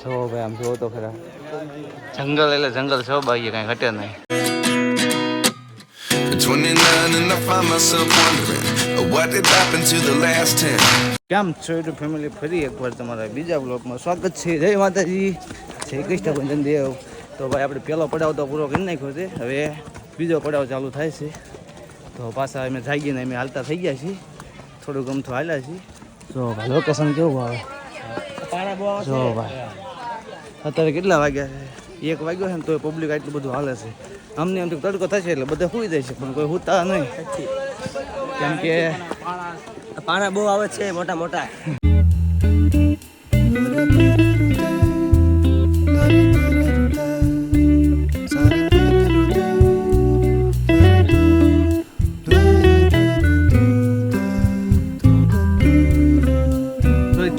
જો ભાઈ આમ જોવો તો ખરા. જંગલ એટલે જંગલ છો ભાઈ કાંઈ ઘટે નહીં. At 29 and I find myself wondering what did happen to the last 10. કેમ છો યુટ્યુબ ફેમિલી ફરી એકવાર તમારા બીજા બ્લોગમાં સ્વાગત છે. જય માતાજી. જય કૃષ્ણ ભંજન દેવ. તો ભાઈ આપણે પહેલો પડાવ તો પૂરો કરી નાખ્યો છે. હવે બીજો પડાવ ચાલુ થાય છે. તો પાછા અમે જાગીને અમે હાલતા થઈ ગયા છીએ. થોડું ગમતું હાલ્યા છીએ. લોકેશન કેવું આવે? જો ભાઈ. અત્યારે કેટલા વાગ્યા છે? એક વાગ્યો છે ને તો પબ્લિક આટલું બધું હાલે છે. અમને એમ તો તડકો થશે એટલે બધા સુઈ જાય છે, પણ કોઈ સુતા નહીં. કેમ કે પાણા બહુ આવે છે, મોટા મોટા.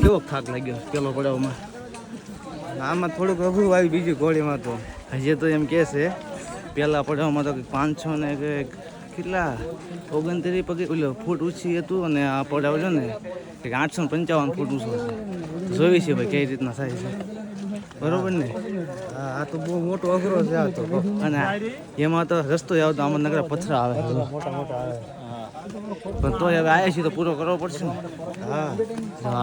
કેવો થાક લાગ્યો, પેલો પડાવમાં? આમાં થોડુંક અઘરું આવ્યું બીજી ઘોડીમાં તો. હજી તો એમ કહે છે પહેલાં પડાવમાં તો પાંચસો ને કંઈક કેટલા? ઓગણત્રીસ પગે ઓલો ફૂટ ઊંચી હતું અને આ પડાવ છે ને કંઈક આઠસો ને પંચાવન ફૂટ ઊંચો છે. જોઈ છે ભાઈ કઈ રીતના થાય છે. બરોબર ને? આ તો બહુ મોટો અઘરો છે આ તો. અને એમાં તો રસ્તો આવતો આમાં નગર પથરા આવે. મોટા મોટા આવે. પણ તોય હવે આવ્યા છીએ તો પૂરો કરવો પડશે ને? હા.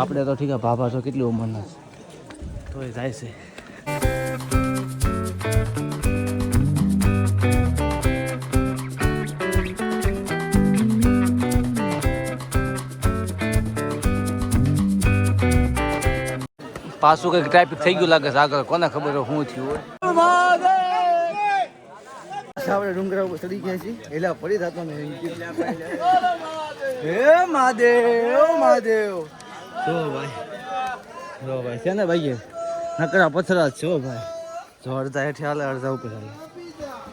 આપણે તો ઠીક ભાભા છો કેટલી ઉંમરના છે. તોય જાય છે પાછું કંઈક ટ્રાફિક થઈ ગયું લાગે છે આગળ કોને ખબર હોય શું થયું હોય. આપણે ડુંગરા ઉપર ચડી ગયા છીએ. એલા પડી થતો ને હે મહાદેવ મહાદેવ. જો ભાઈ જો ભાઈ છે ને ભાઈ નકરા પથરા છો ભાઈ. જો અડધા હેઠે હાલે, અડધા ઉપર હાલે.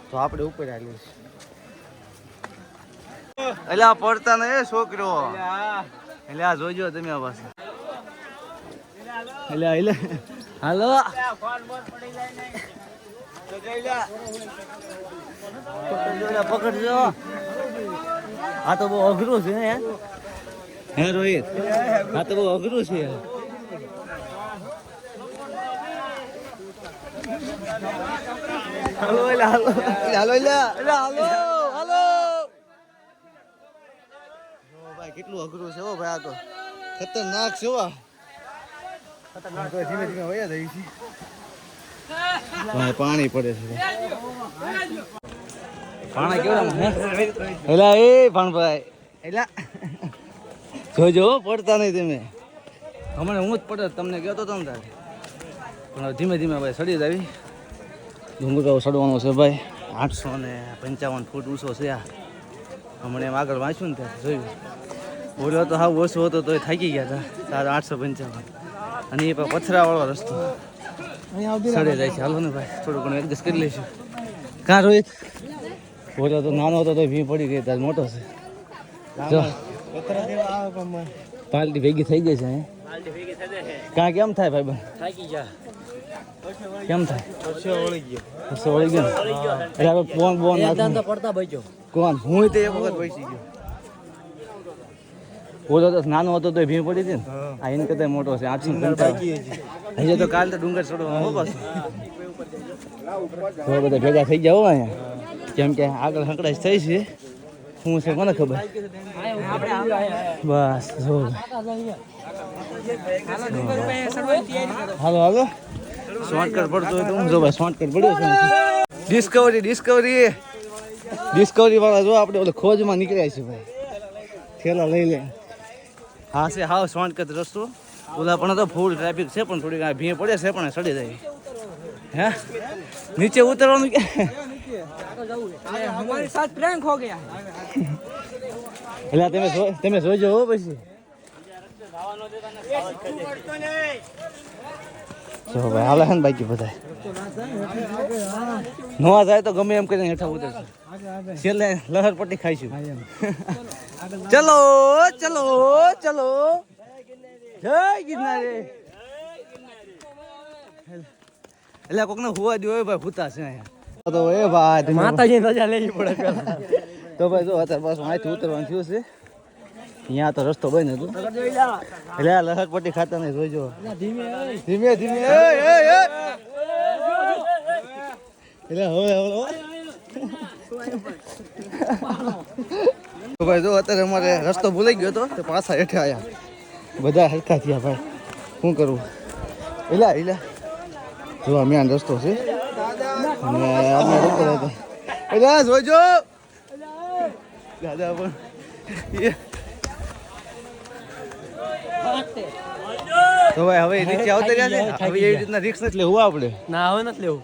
તો આપણે ઉપર હાલીએ છીએ. આ પડતા ને એ છોકરો. એટલે આ જોજો તમે આ પાસે. એટલે એટલે હાલો. પકડજો આ તો બહુ અઘરું છે હે રોહિત, આ તો બહુ અઘરું છે. એટલે હાલો એટલે એટલે હાલો હાલો જો ભાઈ કેટલું અઘરું છે હો ભાઈ આ તો. ખતરનાક છે હો આ. તો ધીમે ધીમે વયા જાય છે. ભાઈ પાણી પડે છે. પાણા કેવડા એલા એ ભાણભાઈ. એલા. જોજો હો, પડતા નહીં તમે. હમણાં હું જ પડે તમને કહેતો હતો ને તારે. પણ ધીમે ધીમે ભાઈ સડી જ આવી. ડુંગરો સડવાનો છે ભાઈ. આઠસો ને પંચાવન ફૂટ ઊંચો છે આ. હમણાં એમ આગળ વાંચ્યું ને ત્યાં જોયું. બોલ્યો તો હાવ ઓછો હતો તોય થાકી ગયા હતા. તારે આઠસો પંચાવન. અને એ પણ પથરાવાળો રસ્તો. સડે જાય છે. હાલો ને ભાઈ થોડું ઘણું એડજસ્ટ કરી લઈશું. કાં રોહિત? બોલ્યો તો નાનો હતો તો ભી પડી ગઈ તાર મોટો છે. જો. પાલટી ભેગી થઈ ગઈ છે હે? કાં કેમ થાય ભાઈ થાકી જા કેમ થાય? પરસો વળી ગયો અરે હવે ફોન બોન દાંત પડતા બચ્યો કોણ? હું તે એક વખત બેસી ગયો. બોલો તો નાનો હતો તો ભીણ પડી હતી ને. આ એને કરતા મોટો છે. આઠસો પંચાવન હજી. તો કાલ તો ડુંગર હો તો બધા ભેગા થઈ જાવ અહીંયા. કેમ કે આગળ હંકડાશ થઈ છે. શું છે કોને ખબર. બસ જો. હાલો હાલો. શોર્ટ કટ પડતો હોય તો હું જો ભાઈ શોર્ટ કટ પડ્યો છે. ડિસ્કવરી ડિસ્કવરી ડિસ્કવરી વાળા જો આપણે ઓલે ખોજમાં નીકળ્યા છે ભાઈ. થેલા લઈ લે. હા છે હાવ સ્માર્ટ કટ રસ્તો ઓલા પણ તો ફૂલ ટ્રાફિક છે પણ થોડી ઘણા ભીએ પડે છે પણ સડી જાય. હે? નીચે ઉતરવાનું કે? હમારી સાથ પ્રેન્ક એટલે તમે તમે જોજો હો પછી. જો ભાઈ. હાલે છે ને બાકી બધા નવા જાય તો ગમે એમ કરીને હેઠા ઉતરશે છેલ્લે લહર પટ્ટી ખાઈશું. ચલો ચલો ચલો. જય ગિરનારી. એટલે કોકને હોવા દો ભાઈ ભૂતા છે અહીંયા. તો એ ભાઈ માતાજી રજા લેવી પડે તો ભાઈ જો અત્યારે બસ અહીંથી ઉતરવાનું થયું છે. અહીંયા તો રસ્તો બંધ હતો. એટલે આ પટ્ટી ખાતા નહીં જોઈજો ધીમે ધીમે. એટલે હવે હવે ભાઈ, જો અત્યારે અમારે રસ્તો ભૂલાઈ ગયો હતો, તો પાછા હેઠે આવ્યા બધા હરખા થયા ભાઈ. શું કરવું? એલા એલા જો, આ રસ્તો છે. અને આપણે રોકડ હતા. એલા જોજો દાદા પણ. તો ભાઈ હવે નીચે આવતા રહ્યા છે? હવે એવી રીતના રિક્ષ નથી લેવું આપણે? ના હવે નથી લેવું.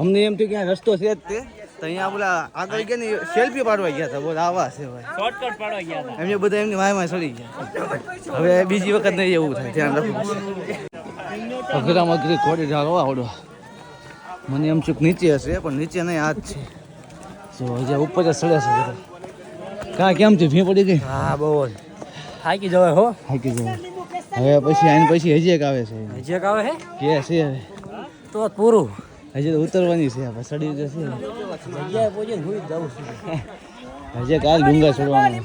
અમને એમ થયું કે રસ્તો છે જ તે. તો અહીંયા પેલા આગળ ગયા ને સેલ્ફી પાડવા ગયા હતા. બોલ આવા છે ભાઈ. શોર્ટકટ પાડવા ગયા હતા. એમને બધા એમની માય ચડી ગયા. હવે બીજી વખત નહીં એવું થાય ધ્યાન રાખવું અઘરા અઘરી ખોડી ઢાળો આવડો મને એમ ચૂક નીચે હશે પણ નીચે નહીં આ જ છે. જો હજી ઉપર જ સડે છે કાં કેમ છે? ભી પડી ગઈ? હા બહુ હાકી જવાય હો. હાકી જાય હવે પછી આને પછી હજી એક આવે છે. હજી એક આવે છે કે છે હવે. તો પૂરું. હજી તો ઉતરવાની છે આપણે સડી જશે. જગ્યાએ પહોંચીને હું જાઉં છું. હજી કાલ ડુંગા ચડવાનું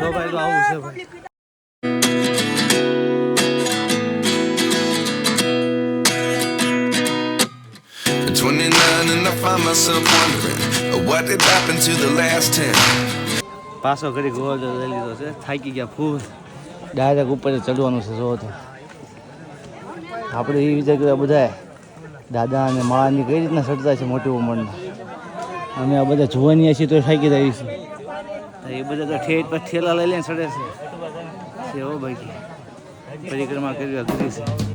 તો ભાઈ તો આવું છે ભાઈ. At 29 and I find myself wondering uh, what did happen to the last 10. પાછો ઘડી ગોળ લઈ લીધો છે. થાકી ગયા ફૂલ. ડાયરેક્ટ ઉપર ચડવાનું છે જો તો. આપણે એ વિચાર કર્યો બધા દાદા અને માની કઈ રીતના ચડતા છે મોટી ઉંમરના અમે આ બધા જોવાની છીએ તો થાકી રહી છે એ બધા તો ઠેઠ પર ઠેલા લઈ લઈને ચડે છે. એવો ભાઈ. પરિક્રમા કરી છે.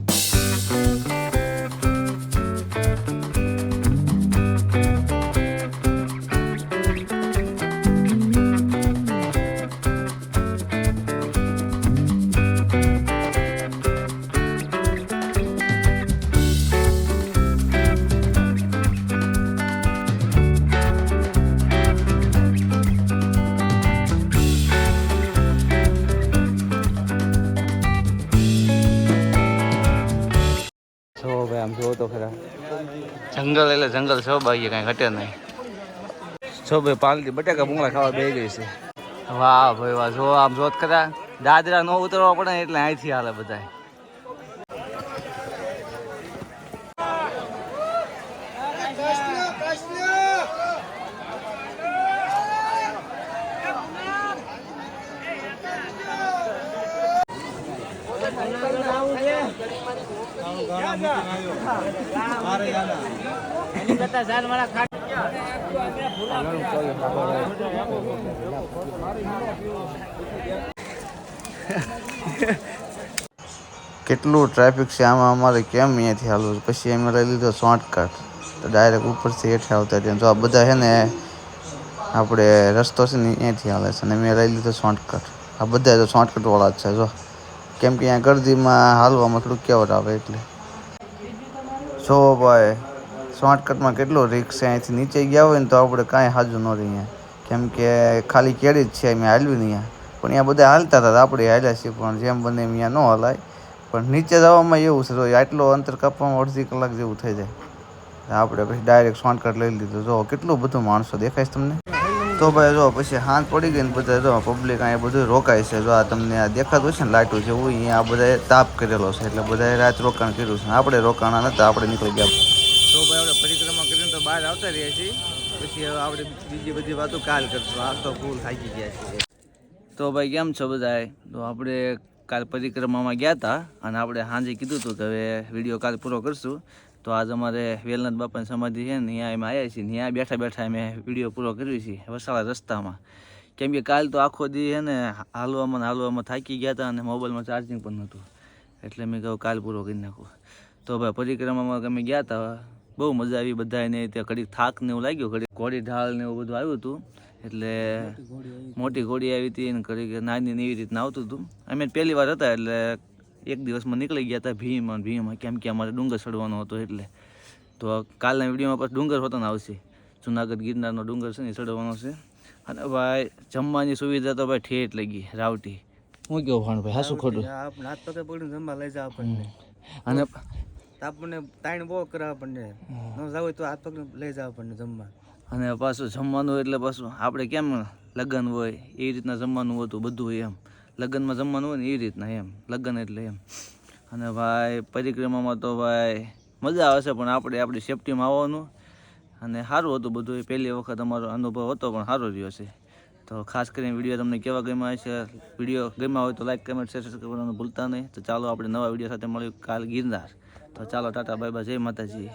તો ખરા. જંગલ એટલે જંગલ છો ભાઈ કાંઈ ઘટે નહીં. છો ભાઈ પાલટી બટાકા ભૂંગળા ખાવા બે ગઈ છે. વાહ ભાઈ વાહ જો આમ જોત ખરા. દાદરા નો ઉતરવા પડે એટલે અહીંથી હાલે કેટલું ટ્રાફિક છે? આમાં અમારે કેમ અહીંયાથી હાલવું પછી અમે લઈ લીધો શોર્ટકટ તો ડાયરેક્ટ ઉપરથી હેઠે આવતા રહ્યા જો આ બધા છે ને, આપણે રસ્તો છે ને અહીંયાથી હાલે છે. અને મેં લઈ લીધો શોર્ટકટ આ બધા તો શોર્ટકટવાળા જ છે. જો, કેમ કે અહીંયા ગરદીમાં હાલવામાં થોડુંક કેવટ આવે એટલે. જો ભાઈ શોર્ટકટમાં કેટલો રિક્સ છે? અહીંથી નીચે ગયા હોય ને તો આપણે કાંઈ હાજુ ન રહીએ. કેમ કે ખાલી કેડી જ છે, અમે હાલવી નહીં પણ અહીંયા બધા હાલતા હતા, આપણે હાલ્યા છીએ, પણ જેમ બને એમ અહીંયા ન હલાય. પણ નીચે જવામાં એવું છે, જો આટલો અંતર કાપવામાં અડધી કલાક જેવું થઈ જાય. આપણે પછી ડાયરેક્ટ શોર્ટકટ લઈ લીધું. જો કેટલું બધું માણસો દેખાય તમને? તો ભાઈ જો પછી હાથ પડી ગઈ ને બધા જો પબ્લિક અહીંયા બધું રોકાય છે. જો આ તમને આ દેખાતું છે ને લાઈટું છે એવું અહીંયા આ બધાએ તાપ કરેલો છે. એટલે બધાએ રાત રોકાણ કર્યું છે. આપણે રોકાણા નતા આપણે નીકળી ગયા. તો ભાઈ આપણે પરિક્રમા કરીને તો બહાર આવતા રહ્યા છીએ. પછી હવે આપણે બીજી બધી વાતો કાલ કરશું. આ તો ફૂલ થાકી ગયા છીએ. તો ભાઈ કેમ છો બધાએ તો આપણે કાલ પરિક્રમામાં ગયા હતા અને આપણે સાંજે કીધું હતું કે હવે વીડિયો કાલ પૂરો કરશું. તો આજ અમારે વેલનાથ બાપાની સમાધિ છે ને ત્યાં અમે આવ્યા છીએ. ત્યાં બેઠા બેઠા અમે વીડિયો પૂરો કર્યો છીએ વસાળા રસ્તામાં. કેમ કે કાલ તો આખો દી છે ને હાલવામાં ને હાલવામાં થાકી ગયા હતા અને મોબાઈલમાં ચાર્જિંગ પણ નહોતું. એટલે મેં કહું કાલ પૂરો કરી નાખું. તો ભાઈ પરિક્રમામાં અમે ગયા હતા બહુ મજા આવી બધાને ત્યાં ઘડીક થાક ને એવું લાગ્યું ઘડીક ઘોડી ઢાળ ને એવું બધું આવ્યું હતું. એટલે મોટી ઘોડી આવી હતી. અને ઘડીક નાની એવી રીતના આવતું હતું. અમે પહેલી વાર હતા એટલે એક દિવસમાં નીકળી ગયા હતા ભીમાં ભીમાં કેમ કે અમારે ડુંગર ચડવાનો હતો એટલે. તો કાલના વિડીયોમાં પાછું ડુંગર હોતાને આવશે. જુનાગઢ ગિરનારનો ડુંગર છે ને ચડવાનો છે. અને ભાઈ જમવાની સુવિધા તો ભાઈ ઠેઠ લગી રાવટી. હું કેવું ભાણભાઈ હાસું ખોટું? હાથ પગે પડીને જમવા લઈ જાવ આપણને. અને આપણને તાણ બહુ કરે આપણને. ન જાવ તો હાથ પગ લઈ જાવ આપણને જમવા. અને પાછું જમવાનું એટલે પાછું આપણે કેમ લગ્ન હોય એ રીતના જમવાનું હતું બધું એમ. લગ્નમાં જમવાનું હોય ને એ રીતના એમ, લગ્ન એટલે એમ. અને ભાઈ, પરિક્રમામાં તો ભાઈ મજા આવશે પણ આપણે આપણી સેફટીમાં આવવાનું. અને સારું હતું બધું પહેલી વખત અમારો અનુભવ હતો, પણ સારો રહ્યો છે. તો ખાસ કરીને વીડિયો તમને કેવા ગમ્યા હશે, વીડિયો ગમ્યા હોય તો લાઈક કમેન્ટ શેર કરવાનું ભૂલતા નહીં. તો ચાલો, આપણે નવા વીડિયો સાથે મળ્યું કાલ ગિરનાર. તો ચાલો, ટાટા બાય બાય જય માતાજી.